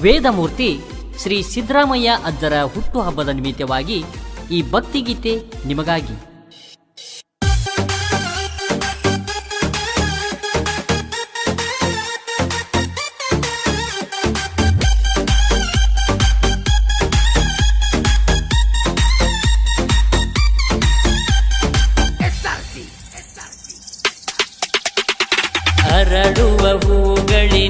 ವೇದಮೂರ್ತಿ ಶ್ರೀ ಸಿದ್ದರಾಮಯ್ಯ ಅಜ್ಜರ ಹುಟ್ಟುಹಬ್ಬದ ನಿಮಿತ್ತವಾಗಿ ಈ ಭಕ್ತಿಗೀತೆ ನಿಮಗಾಗಿ. ಅರಳುವ ಹೂಗಳಿ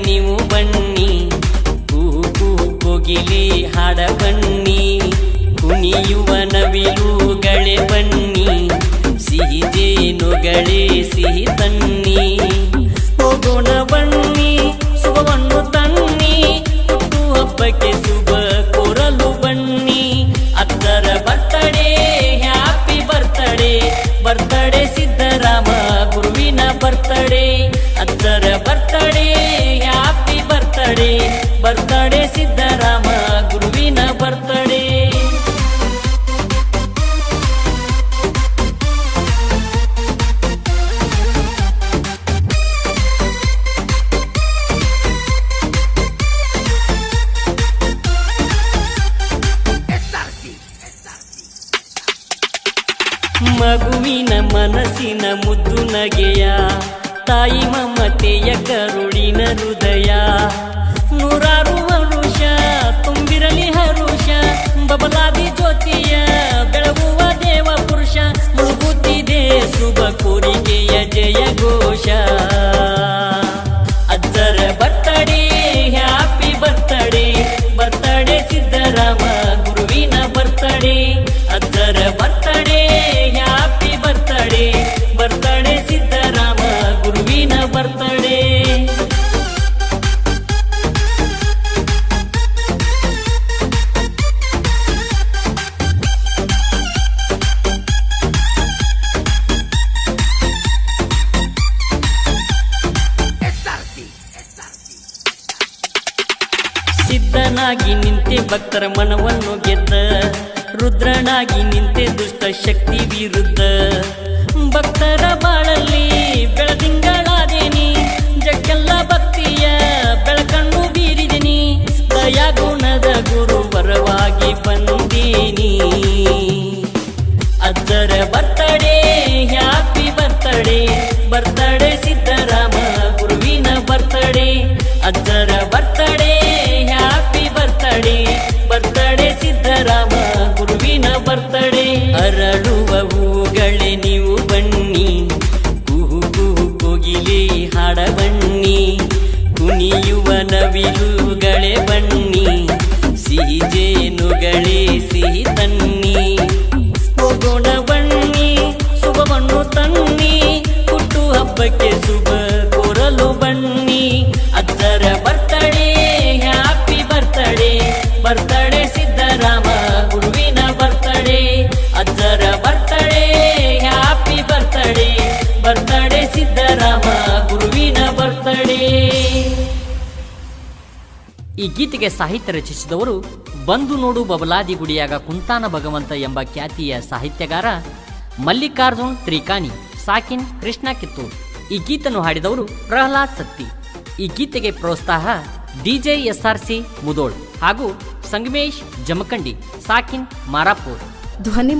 ಮಗುವಿನ ಮನಸ್ಸಿನ ಮುದ್ದು ನಗೆಯ, ತಾಯಿ ಮಮತೆಯ ಕರುಳಿನ ಹೃದಯ. ನೂರಾರು ವರುಷ ತುಂಬಿರಲಿ ಹರುಷ, ಬಬಲಾದಿ ಜ್ಯೋತಿಯ, ಬೆಳಗುವ ದೇವ ಪುರುಷ. ಮುಳುಗುತ್ತಿದೆ ಶುಭ ಕೋರಿಕೆಯ ಜಯ ಬರ್ತಡೇ. ಸಿದ್ಧನಾಗಿ ನಿಂತೆ ಭಕ್ತರ ಮನವನ್ನು ಗೆದ್ದ. ರುದ್ರನಾಗಿ ನಿಂತೆ ದುಷ್ಟ ಶಕ್ತಿ ವಿರುದ್ಧ. ಭಕ್ತರ ಬಾಳಲ್ಲಿ ಈ ಗೀತೆಗೆ ಸಾಹಿತ್ಯ ರಚಿಸಿದವರು ಬಂದು ನೋಡು ಬಬಲಾದಿ ಗುಡಿಯಾಗ ಕುಂತಾನ ಭಗವಂತ ಎಂಬ ಖ್ಯಾತಿಯ ಸಾಹಿತ್ಯಗಾರ ಮಲ್ಲಿಕಾರ್ಜುನ್ ತ್ರಿಕಾನಿ ಸಾಕಿನ್ ಕೃಷ್ಣ ಕಿತ್ತೂರ್. ಈ ಗೀತನ್ನು ಹಾಡಿದವರು ಪ್ರಹ್ಲಾದ್ ಸತ್ತಿ. ಈ ಗೀತೆಗೆ ಪ್ರೋತ್ಸಾಹ ಡಿಜೆ ಎಸ್ಆರ್ಸಿ ಮುದೋಳ್ ಹಾಗೂ ಸಂಗಮೇಶ್ ಜಮಖಂಡಿ, ಸಾಕಿನ್ ಮಾರಾಪುರ್. ಧ್ವನಿ